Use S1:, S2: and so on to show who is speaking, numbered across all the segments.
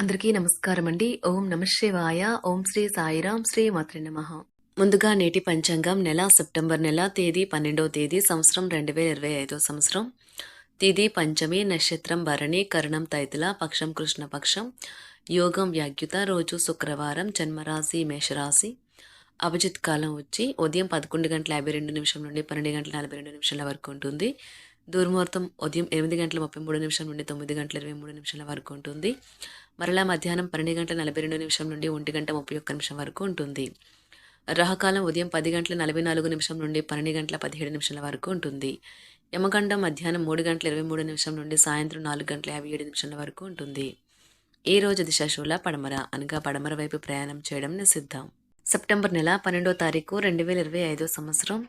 S1: అందరికీ నమస్కారం అండి ఓం నమశివాయ ఓం శ్రీ సాయిరాం శ్రీ మాత్రి నమ. ముందుగా నేటి పంచాంగం నెల సెప్టెంబర్ నెల తేదీ పన్నెండవ తేదీ సంవత్సరం రెండు వేల ఇరవై ఐదో సంవత్సరం. తిథి పంచమి నక్షత్రం భరణి కరణం తైతుల పక్షం కృష్ణపక్షం యోగం వ్యాఖ్యుత రోజు శుక్రవారం జన్మరాశి మేషరాశి. అభిజిత్ కాలం వచ్చి ఉదయం పదకొండు గంటల యాభై రెండు నిమిషం నుండి పన్నెండు గంటల నలభై రెండు నిమిషాల వరకు ఉంటుంది. దుర్ముహూర్తం ఉదయం ఎనిమిది గంటల ముప్పై మూడు నిమిషం నుండి తొమ్మిది గంటల ఇరవై మూడు నిమిషాల వరకు ఉంటుంది. మరలా మధ్యాహ్నం పన్నెండు గంటల నలభై రెండు నిమిషం నుండి ఒంటి గంట ముప్పై ఒక్క నిమిషం వరకు ఉంటుంది. రహకాలం ఉదయం పది గంటల నలభై నాలుగు నిమిషం నుండి పన్నెండు గంటల పదిహేడు నిమిషాల వరకు ఉంటుంది. యమగండం మధ్యాహ్నం మూడు గంటల ఇరవై మూడు నిమిషం నుండి సాయంత్రం నాలుగు గంటల యాభై ఏడు నిమిషాల వరకు ఉంటుంది. ఈ రోజు దిశాశూల పడమర అనగా పడమర వైపు ప్రయాణం చేయడం నిషిద్ధం. సెప్టెంబర్ నెల పన్నెండో తారీఖు రెండు వేల ఇరవై ఐదో సంవత్సరం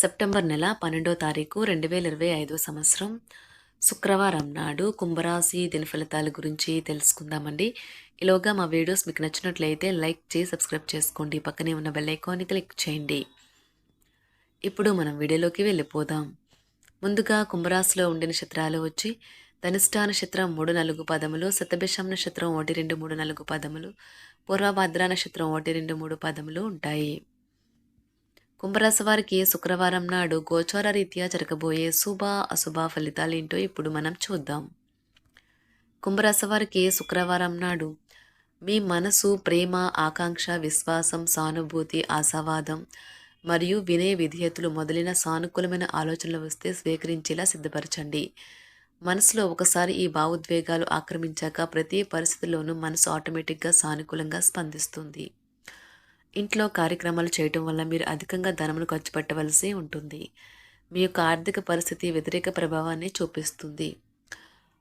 S1: సెప్టెంబర్ నెల పన్నెండో తారీఖు రెండు వేల ఇరవై ఐదో సంవత్సరం. శుక్రవారం నాడు కుంభరాశి దిన ఫలితాల గురించి తెలుసుకుందామండి. ఈలోగా మా వీడియోస్ మీకు నచ్చినట్లయితే లైక్ చేసి సబ్స్క్రైబ్ చేసుకోండి. పక్కనే ఉన్న బెల్ ఐకాన్ని క్లిక్ చేయండి. ఇప్పుడు మనం వీడియోలోకి వెళ్ళిపోదాం. ముందుగా కుంభరాశిలో ఉండే నక్షత్రాలు వచ్చి ధనిష్టా నక్షత్రం మూడు నాలుగు పదములు శతభిషం నక్షత్రం ఒకటి రెండు మూడు నాలుగు పదములు పూర్వభద్ర నక్షత్రం ఒకటి రెండు మూడు పదములు ఉంటాయి. కుంభరాశి వారికి శుక్రవారం నాడు గోచార రీత్యా జరగబోయే శుభ అశుభ ఫలితాలు ఏంటో ఇప్పుడు మనం చూద్దాం. కుంభరాశి వారికి శుక్రవారం నాడు మీ మనసు ప్రేమ ఆకాంక్ష విశ్వాసం సానుభూతి ఆశావాదం మరియు వినయ విధేయతలు మొదలైన సానుకూలమైన ఆలోచనలు వస్తే స్వీకరించేలా సిద్ధపరచండి. మనసులో ఒకసారి ఈ భావోద్వేగాలు ఆక్రమించాక ప్రతి పరిస్థితిలోనూ మనసు ఆటోమేటిక్గా సానుకూలంగా స్పందిస్తుంది. ఇంట్లో కార్యక్రమాలు చేయటం వల్ల మీరు అధికంగా ధనమును ఖర్చు పెట్టవలసి ఉంటుంది. మీ యొక్క ఆర్థిక పరిస్థితి వ్యతిరేక ప్రభావాన్ని చూపిస్తుంది.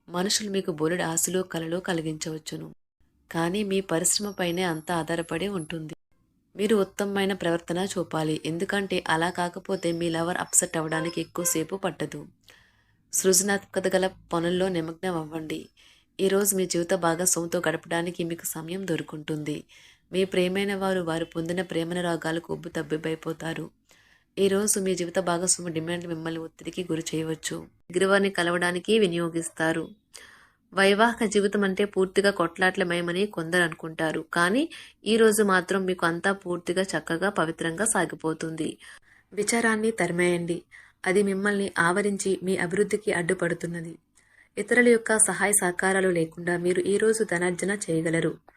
S1: మనుషులు మీకు బోలెడు ఆశలు కలలు కలిగించవచ్చును. కానీ మీ పరిశ్రమ పైనే అంతా ఆధారపడి ఉంటుంది. మీరు ఉత్తమమైన ప్రవర్తన చూపాలి. ఎందుకంటే అలా కాకపోతే మీ లవర్ అప్సెట్ అవ్వడానికి ఎక్కువసేపు పట్టదు. సృజనాత్మకత గల పనుల్లో నిమగ్నం అవ్వండి ఈరోజు మీ జీవిత భాగస్వామితో గడపడానికి మీకు సమయం దొరుకుంటుంది. మీ ప్రేమైన వారు వారు పొందిన ప్రేమన రాగాలకు ఉబ్బు తబ్బిబ్బైపోతారు. ఈరోజు మీ జీవిత భాగస్వామి డిమాండ్ మిమ్మల్ని ఒత్తిడికి గురి చేయవచ్చు. ఎగిరివారిని కలవడానికి వినియోగిస్తారు. వైవాహిక జీవితం అంటే పూర్తిగా కొట్లాట్లమయమని కొందరు అనుకుంటారు. కానీ ఈ రోజు మాత్రం మీకు అంతా పూర్తిగా చక్కగా పవిత్రంగా సాగిపోతుంది. విచారాన్ని తరిమేయండి. అది మిమ్మల్ని ఆవరించి మీ అభివృద్ధికి అడ్డుపడుతున్నది. ఇతరుల యొక్క సహాయ సహకారాలు లేకుండా మీరు ఈరోజు ధనార్జన చేయగలరు.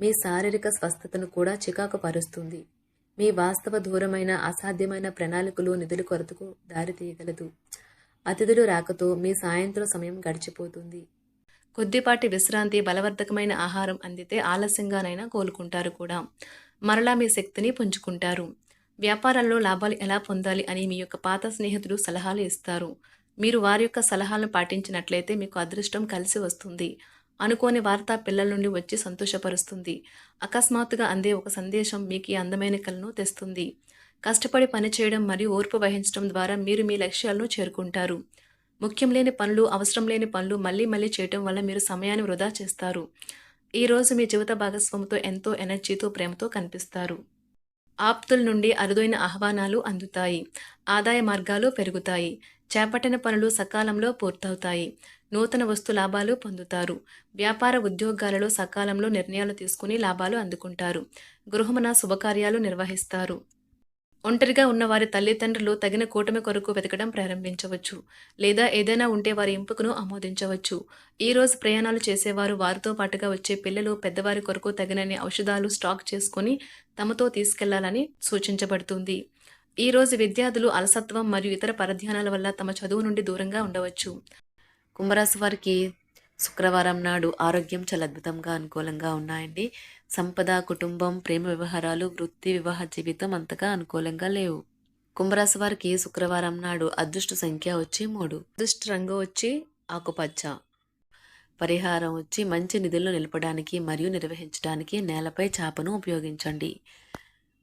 S1: మీ శారీరక స్వస్థతను కూడా చికాకు పరుస్తుంది మీ వాస్తవ దూరమైన అసాధ్యమైన ప్రణాళికలు నిధుల కొరతకు దారితీయగలదు అతిథులు రాకతో మీ సాయంత్రం సమయం గడిచిపోతుంది. కొద్దిపాటి విశ్రాంతి బలవర్ధకమైన ఆహారం అందితే ఆలస్యంగానైనా కోలుకుంటారు కూడా. మరలా మీ శక్తిని పుంజుకుంటారు. వ్యాపారాల్లో లాభాలు ఎలా పొందాలి అని మీ యొక్క పాత స్నేహితులు సలహాలు ఇస్తారు. మీరు వారి యొక్క సలహాలను పాటించినట్లయితే మీకు అదృష్టం కలిసి వస్తుంది. అనుకోని వార్త పిల్లల నుండి వచ్చి సంతోషపరుస్తుంది. అకస్మాత్తుగా అందే ఒక సందేశం మీకు ఈ అందమైన కలను తెస్తుంది. కష్టపడి పనిచేయడం మరియు ఓర్పు వహించడం ద్వారా మీరు మీ లక్ష్యాలను చేరుకుంటారు. ముఖ్యం లేని పనులు అవసరం లేని పనులు మళ్ళీ మళ్ళీ చేయటం వల్ల మీరు సమయాన్ని వృధా చేస్తారు. ఈరోజు మీ జీవిత భాగస్వామితో ఎంతో ఎనర్జీతో ప్రేమతో కనిపిస్తారు. ఆప్తుల నుండి అరుదైన ఆహ్వానాలు అందుతాయి. ఆదాయ మార్గాలు పెరుగుతాయి. చేపట్టిన పనులు సకాలంలో పూర్తవుతాయి. నూతన వస్తు లాభాలు పొందుతారు. వ్యాపార ఉద్యోగాలలో సకాలంలో నిర్ణయాలు తీసుకుని లాభాలు అందుకుంటారు. గృహమున శుభకార్యాలు నిర్వహిస్తారు. ఒంటరిగా ఉన్న వారి తల్లిదండ్రులు తగిన కూటమి కొరకు వెతకడం ప్రారంభించవచ్చు. లేదా ఏదైనా ఉంటే వారి ఎంపికను ఆమోదించవచ్చు. ఈ రోజు ప్రయాణాలు చేసేవారు వారితో పాటుగా వచ్చే పిల్లలు పెద్దవారి కొరకు తగినన్ని ఔషధాలు స్టాక్ చేసుకుని తమతో తీసుకెళ్ళాలని సూచించబడుతుంది. ఈ రోజు విద్యార్థులు అలసత్వం మరియు ఇతర పరధ్యానాల వల్ల తమ చదువు నుండి దూరంగా ఉండవచ్చు. కుంభరాశి వారికి శుక్రవారం నాడు ఆరోగ్యం చాలా అద్భుతంగా అనుకూలంగా ఉన్నాయండి. సంపద కుటుంబం ప్రేమ వ్యవహారాలు వృత్తి వివాహ జీవితం అంతగా అనుకూలంగా లేవు. కుంభరాశి వారికి శుక్రవారం నాడు అదృష్ట సంఖ్య వచ్చి మూడు. అదృష్ట రంగు వచ్చి ఆకుపచ్చ. పరిహారం వచ్చి మంచి నిధులను నిలపడానికి మరియు నిర్వహించడానికి నేలపై చాపను ఉపయోగించండి.